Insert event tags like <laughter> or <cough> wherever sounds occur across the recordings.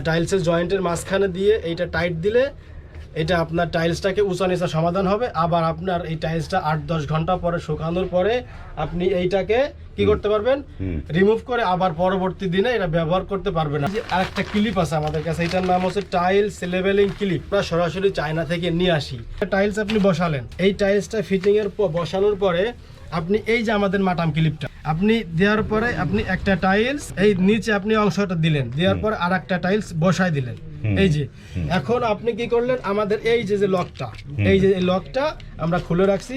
টাইলসের জয়েন্টের মাঝখানে দিয়ে এইটা টাইট দিলে এটা আপনার টাইলসটাকে উঁচা নিচা সমাধান হবে। আবার আপনার এই টাইলসটা আট দশ ঘণ্টা পরে শুকানোর পরে আপনি এইটাকে কি করতে পারবেন? রিমুভ করে আবার পরবর্তী দিনে এটা ব্যবহার করতে পারবেন যে আরেকটা ক্লিপ আছে আমাদের কাছে এটার নাম হচ্ছে টাইলস লেভেলিং ক্লিপ। আমরা সরাসরি চায়না থেকে নিয়ে আসি। টাইলস আপনি বসালেন। এই টাইলসটা ফিটিং এর প- বসানোর পরে আপনি এই যে আমাদের মাটাম ক্লিপটা আপনি দেওয়ার পরে আপনি একটা টাইলস এই নিচে আপনি অংশটা দিলেন। দেওয়ার পরে আর একটা টাইলস বসাই দিলেন এই যে এখন আপনি কি করলেন? আমাদের এই যে যে লকটা এই যে লকটা আমরা খুলে রাখছি।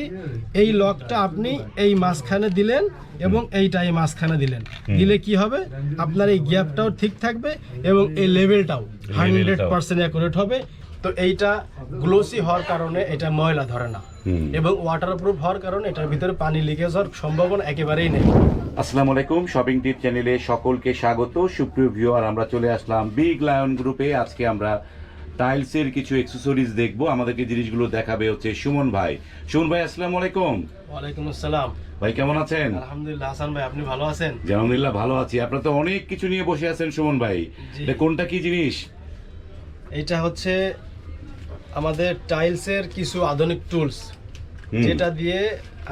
এই লকটা আপনি এই মাঝখানে দিলেন এবং এইটা এই মাঝখানে দিলেন। দিলে কি হবে? আপনার এই গ্যাপটাও ঠিক থাকবে এবং এই লেভেলটাও হান্ড্রেড পার্সেন্ট অ্যাকুরেট হবে। তো এইটা গ্লোসি হওয়ার কারণে এটা ময়লা ধরে না। এবং ওয়াটারপ্রুফ হওয়ার কারণে এটার ভিতরে পানি লিকেজ হওয়ার সম্ভাবনা একেবারেই নেই। আসসালামু আলাইকুম শপিং টিপ চ্যানেলে সকলকে স্বাগত। সুপ্রিয় ভিউয়ার আমরা চলে আসলাম বিগ লায়ন গ্রুপে আজকে আমরা টাইলসের কিছু অ্যাক্সেসরিজ দেখব। আমাদেরকে জিনিসগুলো দেখাবে হচ্ছে সুমন ভাই। সুমন ভাই আসসালামু আলাইকুম। ওয়ালাইকুম আসসালাম। ভাই কেমন আছেন? আলহামদুলিল্লাহ হাসান ভাই আপনি ভালো আছেন? আলহামদুলিল্লাহ ভালো আছি। আপনারা তো অনেক কিছু নিয়ে বসে আছেন সুমন ভাই। এটা কোনটা কি জিনিস? এটা হচ্ছে আমাদের টাইলসের কিছু আধুনিক টুলস যেটা দিয়ে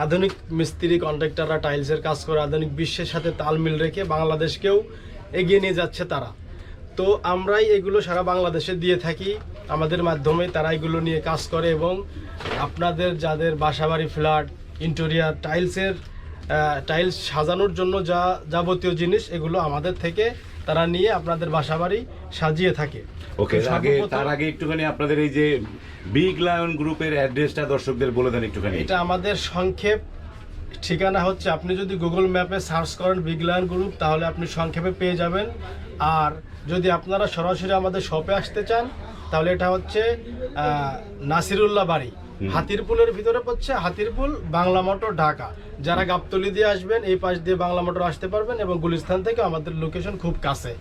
আধুনিক মিস্ত্রি কন্ট্রাক্টররা টাইলসের কাজ করে আধুনিক বিশ্বের সাথে তাল মিল রেখে বাংলাদেশকেও এগিয়ে নিয়ে যাচ্ছে তারা। তো আমরাই এগুলো সারা বাংলাদেশে দিয়ে থাকি। আমাদের মাধ্যমে তারা এগুলো নিয়ে কাজ করে এবং আপনাদের যাদের বাসাবাড়ি ফ্ল্যাট ইন্টেরিয়ার টাইলসের টাইলস সাজানোর জন্য যা যাবতীয় জিনিস এগুলো আমাদের থেকে তারা নিয়ে আপনাদের বাসাবাড়ি সাজিয়ে থাকে। ওকে আগে তার আগে একটুখানি আপনাদের এই যে বিগ লায়ন গ্রুপের অ্যাড্রেসটা দর্শকদের বলে দেন একটুখানি। এটা আমাদের সংক্ষেপ ঠিকানা হচ্ছে আপনি যদি গুগল ম্যাপে সার্চ করেন বিগ লায়ন গ্রুপ তাহলে আপনি সংক্ষেপে পেয়ে যাবেন। আর যদি আপনারা সরাসরি আমাদের শপে আসতে চান তাহলে এটা হচ্ছে নাসিরুল্লাহ বাড়ি। হাতিরপুলের ভিতরে পড়ছে হাতিরপুল বাংলা মোটর ঢাকা। যারা গাবতলি দিয়ে আসবেন এই পাশ দিয়ে বাংলা মোটর আসতে পারবেন এবং গুলিস্তান থেকে আমাদের লোকেশন খুব কাছে।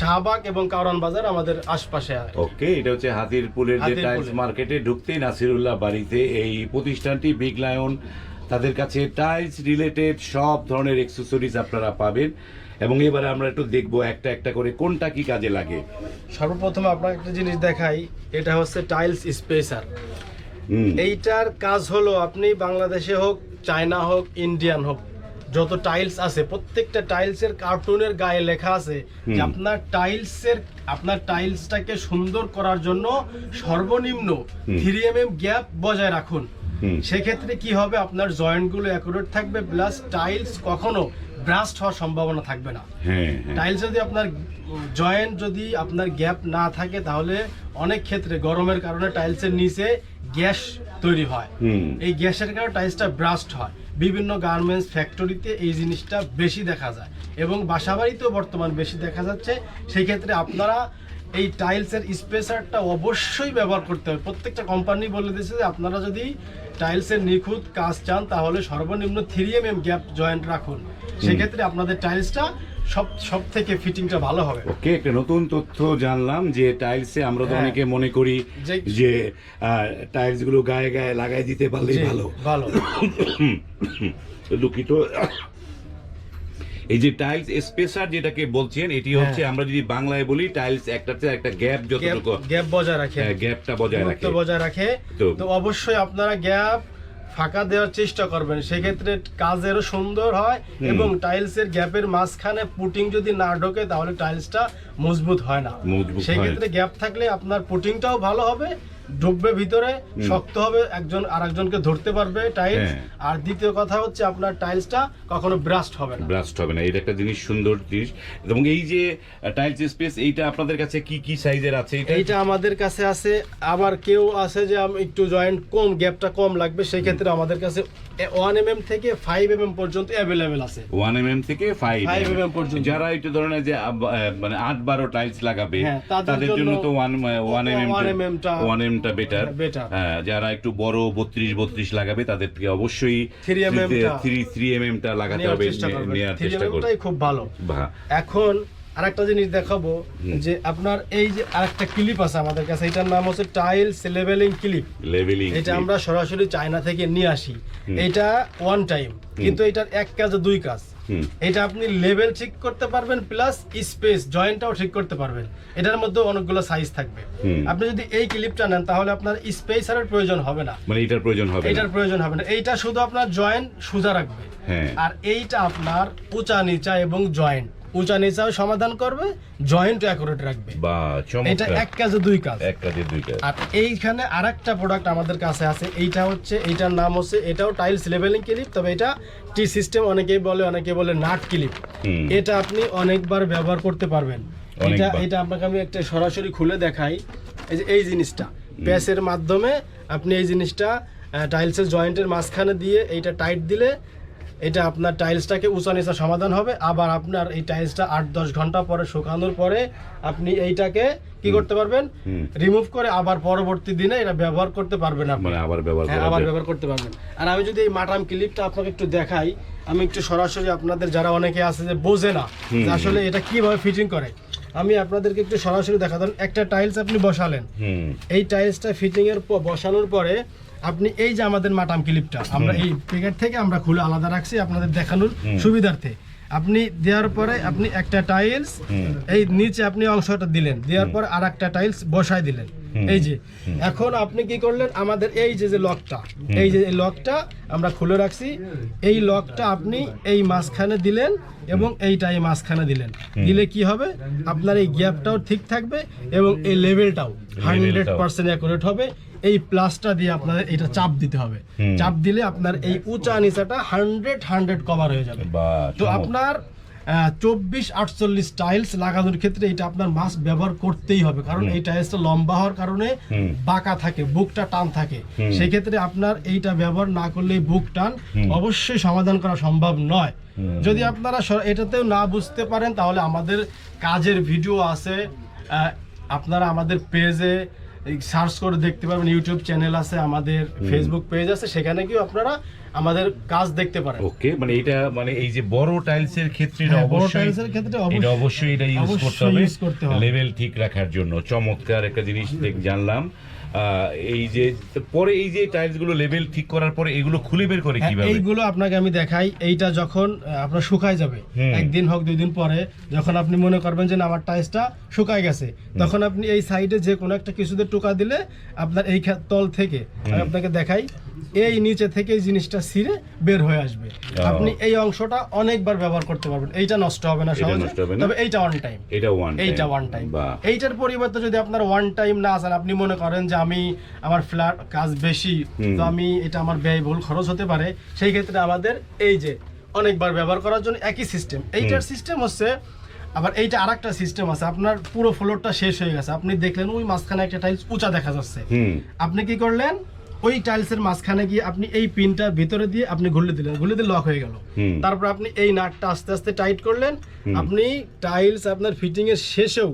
শাহবাগ এবং কারণ বাজার আমাদের আশপাশে ওকে এটা হচ্ছে হাতিরপুলের যে। টাইলস মার্কেটে ঢুকতেই নাসিরুল্লাহ বাড়িতে এই প্রতিষ্ঠানটি বিগ লায়ন তাদের কাছে টাইলস রিলেটেড সব ধরনের এক্সেসরিজ আপনারা পাবেন। এবং এবারে আমরা একটু দেখব একটা একটা করে কোনটা কি কাজে লাগে। সর্বপ্রথম আপনাকে একটা জিনিস দেখাই এটা হচ্ছে টাইলস স্পেসার। এইটার কাজ হলো আপনি বাংলাদেশে হোক চায়না হোক ইন্ডিয়ান হোক যত টাইলস আছে প্রত্যেকটা টাইলসের কার্টুনের গায়ে লেখা আছে যে। আপনার টাইলসের আপনার টাইলসটাকে সুন্দর করার জন্য সর্বনিম্ন। থ্রি এম এম গ্যাপ বজায় রাখুন সেক্ষেত্রে কি হবে আপনার জয়েন্টগুলো অ্যাকুরেট থাকবে প্লাস টাইলস কখনো ব্রাস্ট হওয়ার সম্ভাবনা থাকবে না। হ্যাঁ হ্যাঁ। টাইলস যদি আপনার জয়েন্ট যদি আপনার গ্যাপ না থাকে তাহলে অনেক ক্ষেত্রে গরমের কারণে টাইলসের নিচে গ্যাস তৈরি হয়। এই গ্যাসের কারণে টাইলসটা ব্রাস্ট হয়। বিভিন্ন গার্মেন্টস ফ্যাক্টরিতে এই জিনিসটা বেশি দেখা যায় এবং বাসাবাড়িতেও বর্তমান বেশি দেখা যাচ্ছে। সেই ক্ষেত্রে আপনারা এই টাইলসের স্পেসারটা অবশ্যই ব্যবহার করতে হবে। প্রত্যেকটা কোম্পানি বলে দিয়েছে যে আপনারা যদি টাইলসের নিখুঁত কাজ চান তাহলে সর্বনিম্ন three M M gap joint রাখুন। সেক্ষেত্রে আপনাদের টাইলসটা সব সব থেকে ফিটিংটা ভালো হবে। ওকে একটা নতুন তথ্য জানলাম যে টাইলসে আমরা তো হ্যাঁ। অনেকে মনে করি যে- টাইলসগুলো গায়ে গায়ে লাগাই দিতে পারলেই ভালো। ভালো। <coughs> দুঃখিত। এই যে টাইলস স্পেসার যেটাকে বলছেন এটি হ্যাঁ। হচ্ছে আমরা যদি বাংলায় বলি টাইলস একটাতে একটা গ্যাপ যতটুকু গ্যাপ বজায় রাখে। গ্যাপটা বজায় রাখে। বজায় রাখে। তো অবশ্যই আপনারা গ্যাপ ফাঁকা দেওয়ার চেষ্টা করবেন। সেক্ষেত্রে কাজেরও সুন্দর হয় এবং টাইলসের গ্যাপের মাঝখানে পুটিং যদি না ঢোকে তাহলে টাইলস টা মজবুত হয় না। সেক্ষেত্রে গ্যাপ থাকলে আপনার পুটিংটাও ভালো হবে ঢুকবে ভিতরে শক্ত হবে একজন আরেকজনকে ধরতে পারবে টাইলস হ্যাঁ। আর দ্বিতীয় কথা হচ্ছে আপনার টাইলসটা কখনো ব্রাস্ট হবে না। ব্রাস্ট হবে না। এটা একটা জিনিস সুন্দর জিনিস। এবং এই যে টাইলস স্পেস এইটা আপনাদের কাছে কি কি সাইজের আছে এটা? এইটা আমাদের কাছে আছে। আবার কেউ আছে যে আম- একটু জয়েন্ট কম গ্যাপটা কম লাগবে সেই ক্ষেত্রে আমাদের কাছে ওয়ান এম থেকে ফাইভ এম পর্যন্ত অ্যাভেলেবেল আছে। ওয়ান এম থেকে ফাইভ 5 mm পর্যন্ত। যারা একটু ধরনের যে মানে আট বারো টাইলস লাগাবে হ্যাঁ, তাদের জন্য তো ওয়ান ওয়ান এম 1 mm টা ওয়ান এম টা বেটার হ্যাঁ যারা একটু বড় বত্রিশ বত্রিশ লাগাবে তাদেরকে অবশ্যই 3 টা থ্রি থ্রি এম এম টা লাগাতে হবে নেওয়ার চেষ্টা করবে। খুব ভালো। এখন আরেকটা জিনিস দেখাবো যে আপনার এই যে আরেকটা ক্লিপ আছে আমাদের কাছে এটার নাম হচ্ছে টাইলস লেভেলিং ক্লিপ লেভেলিং এটা আমরা সরাসরি চায়না থেকে নিয়ে আসি। এটা ওয়ান টাইম কিন্তু এটার এক কাজে দুই কাজ। এটা আপনি লেভেল ঠিক করতে পারবেন প্লাস স্পেস জয়েন্টটাও ঠিক করতে পারবেন। এটার মধ্যে অনেকগুলো সাইজ থাকবে। আপনি যদি এই ক্লিপটা নেন তাহলে আপনার স্পেসারের প্রয়োজন হবে না। মানে এটার প্রয়োজন হবে না। এটার প্রয়োজন হবে না। এইটা শুধু আপনার জয়েন্ট সোজা রাখবে। হ্যাঁ। আর এইটা আপনার উঁচা নিচা এবং জয়েন্ট উঁচা নিচাও সমাধান করবে জয়েন্ট অ্যাকুরেট রাখবে। এটা এক কাজে দুই কাজ। এক কাজে দুই কাজ। আর এইখানে আরেকটা প্রোডাক্ট আমাদের কাছে আছে এইটা হচ্ছে এইটার নাম হচ্ছে এটাও টাইলস লেভেলিং ক্লিপ তবে এটা টি সিস্টেম অনেকেই বলে অনেকে বলে নাট ক্লিপ এটা আপনি অনেকবার ব্যবহার করতে পারবেন। এটা এটা আপনাকে আমি একটা সরাসরি খুলে দেখাই। এই যে এই জিনিসটা প্যাসের মাধ্যমে আপনি এই জিনিসটা টাইলসের জয়েন্টের মাঝখানে দিয়ে এইটা টাইট দিলে এটা আপনার টাইলসটাকে উঁচা নিচা সমাধান হবে। আবার আপনার এই টাইলসটা আট দশ ঘণ্টা পরে শুকানোর পরে আপনি এইটাকে কি করতে পারবেন? রিমুভ করে আবার পরবর্তী দিনে এটা ব্যবহার করতে পারবেন আপনি। মানে আবার ব্যবহার হ্যাঁ আবার ব্যবহার করতে পারবেন। আর আমি যদি এই মাটাম ক্লিপটা আপনাকে একটু দেখাই আমি একটু সরাসরি আপনাদের যারা অনেকে আছে যে বোঝে না যে আসলে এটা কীভাবে ফিটিং করে আমি আপনাদেরকে একটু সরাসরি দেখা দেন। একটা টাইলস আপনি বসালেন। এই টাইলসটা ফিটিং এর বসানোর পরে আপনি এই যে আমাদের মাটাম ক্লিপটা আমরা এই প্যাকেট থেকে আমরা খুলে আলাদা রাখছি আপনাদের দেখানোর সুবিধার্থে। আপনি দেওয়ার পরে আপনি একটা টাইলস এই নিচে আপনি অংশটা দিলেন দেওয়ার পর আর একটা টাইলস বসায় দিলেন। এই যে এখন আপনি কি করলেন? আমাদের এই যে যে লকটা এই যে লকটা আমরা খুলে রাখছি। এই লকটা আপনি এই মাঝখানে দিলেন এবং এইটা এই মাঝখানে দিলেন। দিলে কি হবে? আপনার এই গ্যাপটাও ঠিক থাকবে এবং এই লেভেলটাও হান্ড্রেড পার্সেন্ট অ্যাকুরেট হবে। এই প্লাসটা দিয়ে আপনাদের এটা চাপ দিতে হবে। চাপ দিলে আপনার এই উঁচা নিচাটা হান্ড্রেড হান্ড্রেড কভার হয়ে যাবে। তো আপনার চব্বিশ আটচল্লিশ টাইলস লাগানোর ক্ষেত্রে এটা আপনার মাস্ক ব্যবহার করতেই হবে। কারণ এই টাইলসটা লম্বা হওয়ার কারণে বাঁকা থাকে বুকটা টান থাকে। সেই ক্ষেত্রে আপনার এইটা ব্যবহার না করলে বুক টান অবশ্যই সমাধান করা সম্ভব নয়। যদি আপনারা এটাতেও না বুঝতে পারেন তাহলে আমাদের কাজের ভিডিও আছে। আপনারা আমাদের পেজে সার্চ করে দেখতে পারবেন ইউটিউব চ্যানেল আছে আমাদের ফেসবুক পেজ আছে সেখানে গিয়ে আপনারা আমাদের কাজ দেখতে পারেন। ওকে মানে এটা মানে এই যে বড় টাইলস এর ক্ষেত্রে এটা হ্যাঁ, বড় ক্ষেত্রে এটা অবশ্যই- এটা ইউজ করতে হবে। লেভেল ঠিক রাখার জন্য। চমৎকার একটা জিনিস দেখ জানলাম। এই যে পরে এই যে টাইলসগুলো লেভেল ঠিক করার পরে এগুলো খুলে বের করে হ্যাঁ, কীভাবে? এইগুলো আপনাকে আমি দেখাই। এইটা যখন আপনার শুকায় যাবে একদিন হোক দুই দিন পরে যখন আপনি মনে করবেন যে আমার টাইসটা শুকায় গেছে তখন আপনি এই সাইডে যে কোনো একটা কিছুতে টোকা দিলে আপনার এই তল থেকে আমি আপনাকে দেখাই। এই নিচে থেকে এই জিনিসটা ছিঁড়ে বের হয়ে আসবে। আপনি এই অংশটা অনেকবার ব্যবহার করতে পারবেন। এইটা নষ্ট হবে না সহজে? তবে এইটা অন টাইম এটা ওয়ান এইটা ওয়ান টাইম এইটার পরিবর্তে যদি আপনার ওয়ান টাইম না আসেন আপনি মনে করেন যে আমি আমার ফ্ল্যাট কাজ বেশি তো আমি এটা আমার ব্যয়বহুল খরচ হতে পারে। সেই ক্ষেত্রে আমাদের এই যে অনেকবার ব্যবহার করার জন্য একই সিস্টেম এইটার সিস্টেম হচ্ছে আবার এইটা আরেকটা সিস্টেম আছে। আপনার পুরো ফ্লোরটা শেষ হয়ে গেছে। আপনি দেখলেন ওই মাঝখানে একটা টাইলস উঁচা দেখা যাচ্ছে। আপনি কি করলেন? ওই টাইলসের মাঝখানে গিয়ে আপনি এই পিনটার ভিতরে দিয়ে আপনি ঘুরলে দিলেন ঘুরলে দিয়ে লক হয়ে গেল। তারপর আপনি এই নাটটা আস্তে আস্তে টাইট করলেন। আপনি টাইলস আপনার ফিটিং এর শেষেও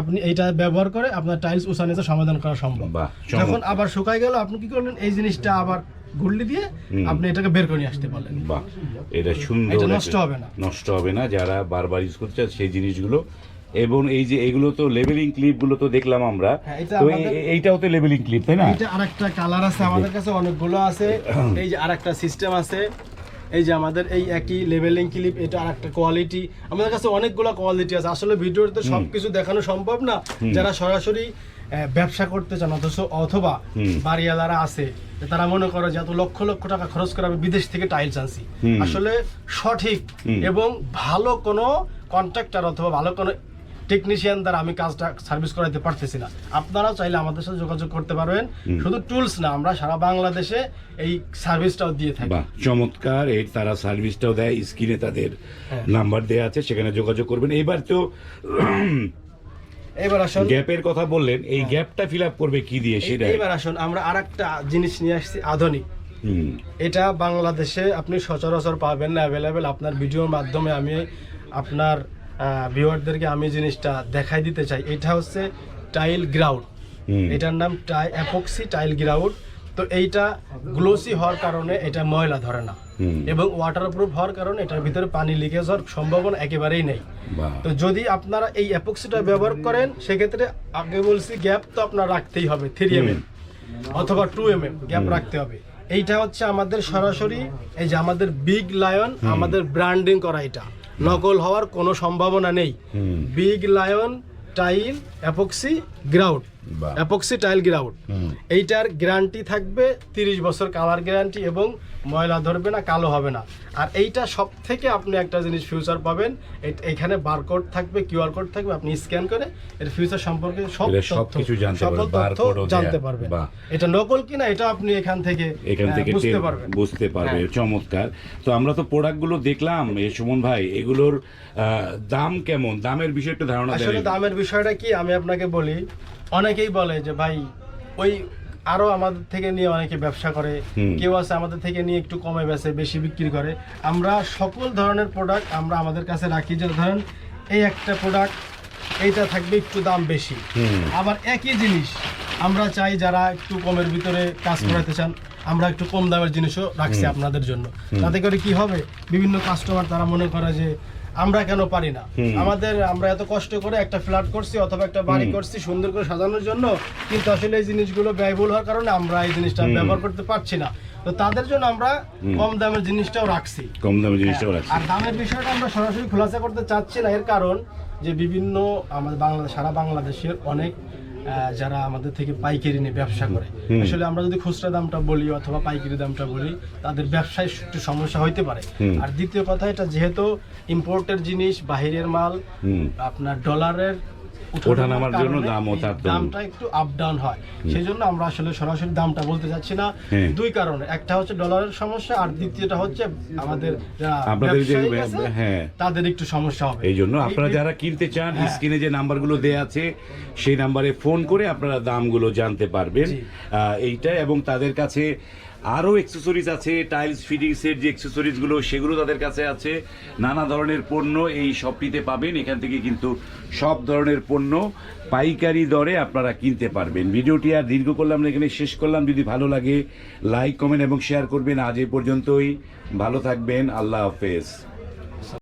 আপনি এইটা ব্যবহার করে আপনার টাইলস উঁচা নিচে সমাধান করা সম্ভব। যখন আবার শুকায় গেল আপনি কি করলেন? এই জিনিসটা আবার ঘুরলে দিয়ে আপনি এটাকে বের করে আসতে পারলেন। বাহ এটা সুন্দর নষ্ট হবে না। নষ্ট হবে না যারা বারবার ইউজ করতে চায় সেই জিনিসগুলো এবং এই যে এগুলো তো লেভেলিং ক্লিপগুলো তো দেখলাম আমরা হ্যাঁ, এটা তো এইটাও তো লেভেলিং ক্লিপ তাই না? এইটা আরেকটা কালার আছে আমাদের কাছে অনেকগুলো আছে। <coughs> এই যে আরেকটা সিস্টেম আছে। এই যে আমাদের এই একই লেভেলিং ক্লিপ এটা আরেকটা কোয়ালিটি আমাদের কাছে অনেকগুলো কোয়ালিটি আছে। আসলে ভিডিওতে সবকিছু দেখানো সম্ভব না। যারা সরাসরি ব্যবসা করতে চান অথচ অথবা। বাড়িওয়ালারা আছে তারা মনে করে যে এত লক্ষ লক্ষ টাকা খরচ করে আমি বিদেশ থেকে টাইলস আনছি। আসলে সঠিক এবং ভালো কোনো কন্ট্রাক্টর অথবা ভালো কোনো টেকনিশিয়ান দ্বারা আমি কাজটা সার্ভিস করাইতে পারতেছি না। আপনারাও চাইলে আমাদের সাথে যোগাযোগ করতে পারবেন। শুধু টুলস না আমরা সারা বাংলাদেশে এই সার্ভিসটাও দিয়ে থাকি। চমৎকার। এই তারা সার্ভিসটাও দেয় স্ক্রিনে তাদের হ্যাঁ। নাম্বার দেওয়া আছে সেখানে যোগাযোগ করবেন। এবার তো এবার আসুন। গ্যাপের কথা বললেন এই গ্যাপটা ফিল আপ করবে কি দিয়ে সেটা এবার আসুন আমরা আরেকটা জিনিস নিয়ে আসছি আধুনিক। এটা বাংলাদেশে আপনি সচরাচর পাবেন না অ্যাভেলেবেল আপনার ভিডিওর মাধ্যমে আমি আপনার ভিউয়ারদেরকে আমি জিনিসটা দেখাই দিতে চাই এটা হচ্ছে টাইল গ্রাউড এটার নাম টাই অ্যাপক্সি টাইল গ্রাউড তো এইটা গ্লোসি হওয়ার কারণে এটা ময়লা ধরে না। এবং ওয়াটারপ্রুফ হওয়ার কারণে এটার ভিতরে পানি লিকেজ হওয়ার সম্ভাবনা একেবারেই নেই। তো যদি আপনারা এই অ্যাপক্সিটা ব্যবহার করেন সেক্ষেত্রে আগে বলছি গ্যাপ তো আপনার রাখতেই হবে থ্রি এম এম অথবা টু এম এম গ্যাপ রাখতে হবে। এইটা হচ্ছে আমাদের সরাসরি এই যে আমাদের বিগ লায়ন আমাদের ব্র্যান্ডিং করা এটা। নকল হওয়ার কোনো সম্ভাবনা নেই। Big lion tile epoxy grout epoxy tile grout এইটার গ্যারান্টি থাকবে তিরিশ বছর কালার গ্যারান্টি এবং ময়লা ধরবে না কালো হবে না। আর এইটা সব থেকে আপনি একটা জিনিস ফিউচার পাবেন। এখানে বারকোড থাকবে কিউআর কোড থাকবে আপনি স্ক্যান করে এর ফিউচার সম্পর্কে সব সবকিছু জানতে পারবেন, জানতে পারবেন এটা নকল কিনা এটা আপনি এখান থেকে এখান থেকে বুঝতে পারবেন। বুঝতে পারবে হ্যাঁ। চমৎকার। তো আমরা তো প্রোডাক্টগুলো দেখলাম এ সুমন ভাই এগুলোর দাম কেমন? দামের বিষয়ে একটু ধারণা আসলে দামের বিষয়টা কি আমি আপনাকে বলি। অনেকেই বলে যে ভাই ওই আরও আমাদের থেকে নিয়ে অনেকে ব্যবসা করে। কেউ আছে আমাদের থেকে নিয়ে একটু কমে বেচে বেশি বিক্রি করে। আমরা সকল ধরনের প্রোডাক্ট আমরা আমাদের কাছে রাখি। যে ধরেন এই একটা প্রোডাক্ট এইটা থাকবে একটু দাম বেশি। আবার একই জিনিস আমরা চাই যারা একটু কমের ভিতরে কাজ করাতে চান আমরা একটু কম দামের জিনিসও রাখছি আপনাদের জন্য। তাতে করে কি হবে? বিভিন্ন কাস্টমার তারা মনে করে যে আমরা কেন পারি না? আমাদের আমরা এত কষ্ট করে একটা ফ্ল্যাট করছি অথবা একটা বাড়ি করছি সুন্দর করে সাজানোর জন্য কিন্তু আসলে এই জিনিসগুলো ব্যয়বহুল হওয়ার কারণে আমরা এই জিনিসটা ব্যবহার করতে পারছি না। তো তাদের জন্য আমরা কম দামের জিনিসটাও রাখছি। কম দামের জিনিসটাও রাখছি। আর দামের বিষয়টা আমরা সরাসরি খোলাসা করতে চাচ্ছি না এর কারণ যে বিভিন্ন আমাদের বাংলাদেশ সারা বাংলাদেশের অনেক যারা আমাদের থেকে পাইকারি নিয়ে ব্যবসা করে। আসলে আমরা যদি খুচরা দামটা বলি অথবা পাইকারি দামটা বলি তাদের ব্যবসায় একটু সমস্যা হইতে পারে। আর দ্বিতীয় কথা এটা যেহেতু ইম্পোর্টের জিনিস বাহিরের মাল আপনার ডলারের ওঠানামার জন্য কারণে দামও তার দামটা একটু আপ ডাউন হয়। সেই জন্য আমরা আসলে সরাসরি দামটা বলতে চাচ্ছি না। হ্যাঁ। দুই কারণে। একটা হচ্ছে ডলারের সমস্যা আর দ্বিতীয়টা হচ্ছে আমাদের আপনাদের যে হ্যাঁ। তাদের একটু সমস্যা হবে। এই জন্য আপনারা যারা কিনতে চান হ্যাঁ। স্ক্রিনে যে নাম্বারগুলো দেয়া আছে সেই নাম্বারে ফোন করে আপনারা দামগুলো জানতে পারবেন। আহ, এইটা এবং তাদের কাছে আরও এক্সেসরিজ আছে টাইলস ফিটিংসের যে এক্সেসরিজগুলো সেগুলো তাদের কাছে আছে। নানা ধরনের পণ্য এই শপটিতে পাবেন। এখান থেকে কিন্তু সব ধরনের পণ্য পাইকারি দরে আপনারা কিনতে পারবেন। ভিডিওটি আর দীর্ঘ করলাম না, এখানে শেষ করলাম। যদি ভালো লাগে লাইক কমেন্ট এবং শেয়ার করবেন। আজ এ পর্যন্তই। ভালো থাকবেন। আল্লাহ হাফেজ।